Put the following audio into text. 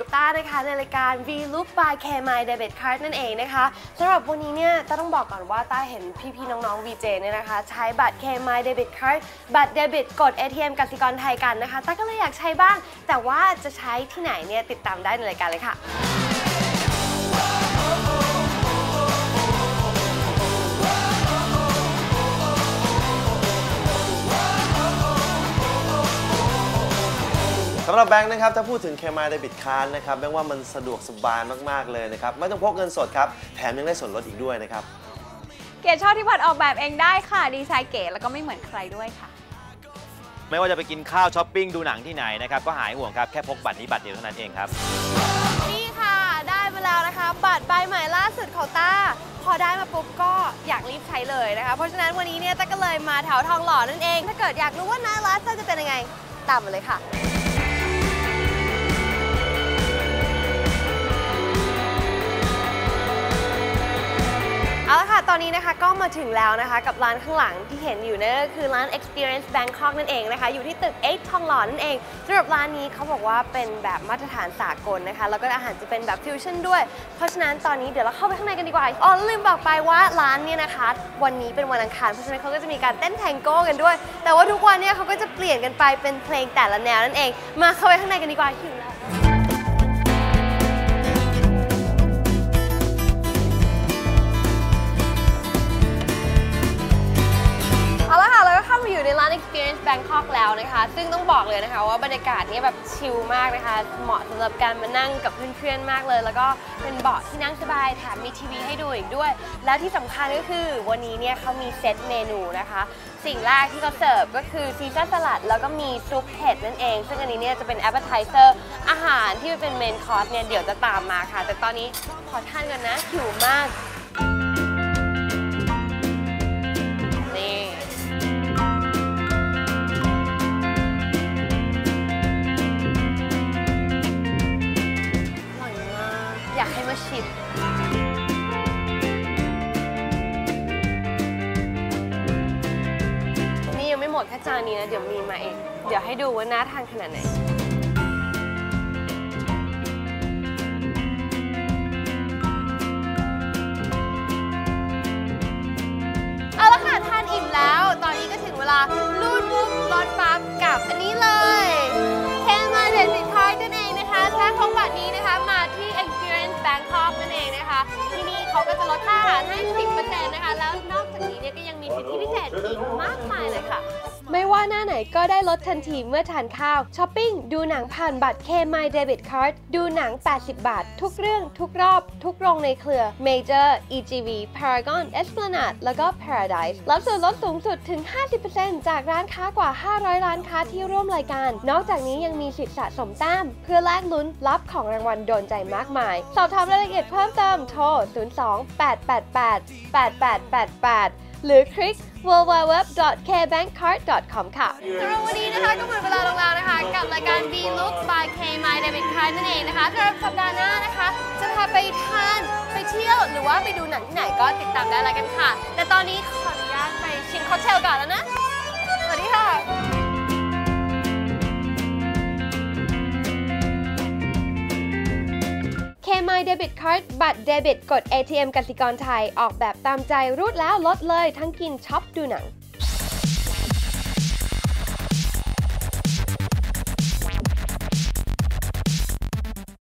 กับต้านะคะในรายการ V Look by K My Debit Card นั่นเองนะคะสำหรับวันนี้เนี่ยต้าต้องบอกก่อนว่าต้าเห็นพี่ๆน้องๆ VJ เนี่ยนะคะ ใช้บัตร K My Debit Card บัตรเดบิตกด ATM กสิกรไทยกันนะคะต้าก็เลยอยากใช้บ้าง แต่ว่าจะใช้ที่ไหนเนี่ยติดตามได้ในรายการเลยค่ะ สำหรับแบงค์นะครับถ้าพูดถึงเคมาเดบิตคาร์นะครับแบงค์ว่ามันสะดวกสบายมากๆเลยนะครับไม่ต้องพกเงินสดครับแถมยังได้ส่วนลดอีกด้วยนะครับเก๋ชอบที่บัตรออกแบบเองได้ค่ะดีไซน์เก๋แล้วก็ไม่เหมือนใครด้วยค่ะ ไม่ว่าจะไปกินข้าวช้อปปิ้งดูหนังที่ไหนนะครับก็หายห่วงครับแค่พกบัตรนี้บัตรเดียวเท่านั้นเองครับนี่ค่ะ ได้มาแล้วนะคะ บัตรใบใหม่ล่าสุดของต้าพอได้มาปุ๊บก็อยากรีบใช้เลยนะคะ เพราะฉะนั้นวันนี้เนี่ยต้าก็เลยมาแถวทองหล่อนั่นเอง ถ้าเกิดอยากรู้ว่าหน้าร้านต้าจะเป็นยังไงตามมาเลยค่ะ อนนี้นะคะก็มาถึงแล้วนะคะกับร้านข้างหลังที่เห็นอยู่นั่นก็คือร้าน Experience Bangkok นั่นเองนะคะ อยู่ที่ตึก 8 ทองหล่อนั่นเองสำหรับร้านนี้เขาบอกว่าเป็นแบบมาตรฐานสากลนะคะ แล้วก็อาหารจะเป็นแบบฟิวชั่นด้วย เพราะฉะนั้นตอนนี้เดี๋ยวเราเข้าไปข้างในกันดีกว่าอ๋อลืมบอกไปว่าร้านเนี่ยนะคะ วันนี้เป็นวันอังคารเพราะฉะนั้นเขาก็จะมีการเต้นแทงโก้กันด้วย แต่ว่าทุกวันเนี่ยเขาก็จะเปลี่ยนกันไปเป็นเพลงแต่ละแนวนั่นเอง มาเข้าไปข้างในกันดีกว่าหิวแล้วาน Experience Bangkok แล้วนะคะ ซึ่งต้องบอกเลยนะคะว่าบรรยากาศนี่ยแบบชิลมากนะคะ เหมาะสำหรับการมานั่งกับเพื่อนๆมากเลย แล้วก็เป็นเบาะที่นั่งสบายแถมมีทีวีให้ดูอีกด้วย แล้วที่สำคัญก็คือวันนี้เนี่ยเขามีเซตเมนูนะคะ สิ่งแรกที่เขาเสิร์ฟก็คือซีซ่าสลัด แล้วก็มีซุปเห็ดนั่นเอง ซึ่งอันนี้เนี่ยจะเป็น appetizer อาหารที่เป็นเมนคอร์สเนี่ยเดี๋ยวจะตามมาค่ะ แต่ตอนนี้ขอทานกันนะหิวมาก นี่ยังไม่หมดแค่จานนี้นะ เดี๋ยวมีมาเอง เดี๋ยวให้ดูว่าน่าทานขนาดไหน ก็จะลดค่าอาหารให้ 10%นะคะ แล้วนอกจากนี้เนี่ยก็ยังมีสิทธิพิเศษอีกมากมายเลยค่ะ ไม่ว่าหน้าไหนก็ได้ลดทันทีเมื่อทานข้าว ช้อปปิ้ง ดูหนังผ่านบัตร K My Debit Card ดูหนัง 80 บาท ทุกเรื่อง ทุกรอบ ทุกโรงในเครือ Major EGV Paragon Esplanade แล้วก็ Paradise รับส่วนลดสูงสุดถึง 50%จากร้านค้ากว่า 500 ร้านค้าที่ร่วมรายการ นอกจากนี้ยังมีสิทธิ์สะสมแต้ม เพื่อแลกลุ้นรับของรางวัลโดนใจมากมาย สอบถามรายละเอียดเพิ่มเติมโทร 02 888 8888หรือคลิก www.kbankcard.com ค่ะสำหรับวันนี้นะคะก็หมดเวลาลงแล้วนะคะ กับรายการ V Look by K My Debit Card นั่นเองนะคะสำหรับสัปดาห์หน้านะคะ จะพาไปทานไปเที่ยวหรือว่าไปดูหนังที่ไหนก็ติดตามได้แล้วกันค่ะ แต่ตอนนี้ขออนุญาตไปชิมค็อกเทลก่อนแล้วนะ K My Debit Card บัตรเดบิตกด ATM กสิกรไทย ออกแบบตามใจรูดแล้วลดเลยทั้งกินช็อปดูหนัง